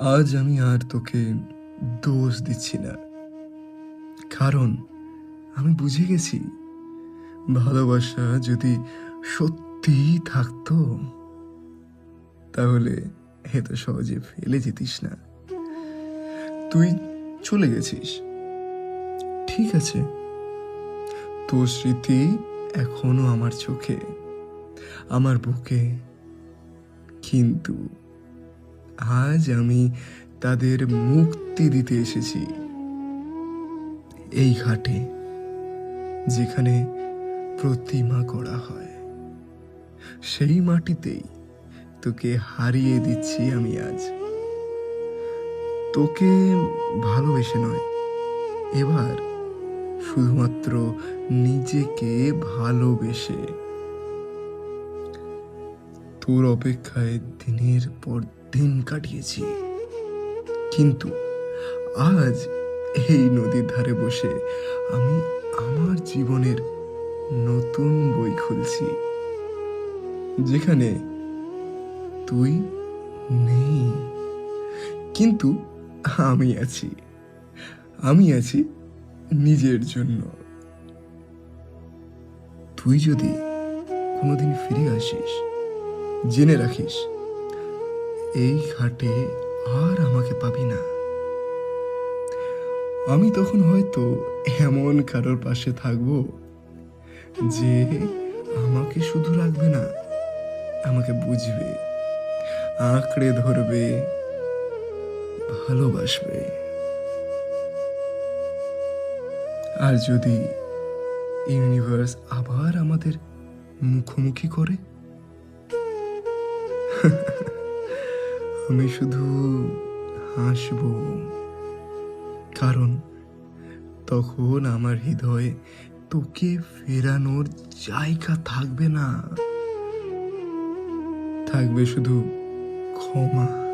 আজ আমি আর তোকে দোষ দিচ্ছি না। কারণ আমি বুঝে গেছি, ভালোবাসা যদি সত্যি থাকতো, তাহলে এত সহজে ফেলে যেতিস না। তুই চলে গেছিস। ঠিক আছে। তোর স্মৃতি এখনও আমার চোখে, আমার বুকে, কিন্তু আজ আমি তাদের মুক্তি দিতে এসেছি। এই ঘাটে, যেখানে প্রতিমা করা হয়, সেই মাটিতেই তোকে হারিয়ে দিচ্ছি আমি আজ। তোকে ভালোবেসে নয়, এবার শুধুমাত্র নিজেকে ভালোবেসে। তোর অপেক্ষায় দিনের পর দিন কাটিয়েছি। কিন্তু আজ এই নদীর ধারে বসে আমি আমার জীবনের নতুন বই খুলছি, যেখানে তুই নেই। কিন্তু আমি আছি আমি আছি নিজের জন্য। তুই যদি কোনোদিন ফিরে আসিস, জেনে রাখিস এই ঘাটে আর আমাকে পাবি না। আমি তখন হয়তো এমন কারোর পাশে থাকব যে আমাকে শুধু রাখবে না, আমাকে বুঝবে, আঁকড়ে ধরবে, ভালোবাসবে। আর যদি ইউনিভার্স আবার আমাদের মুখোমুখি করে? আমি শুধু হাসব। কারণ তখন আমার হৃদয়ে তোকে ফেরানোর জায়গা থাকবে না। থাকবে শুধু ক্ষমা।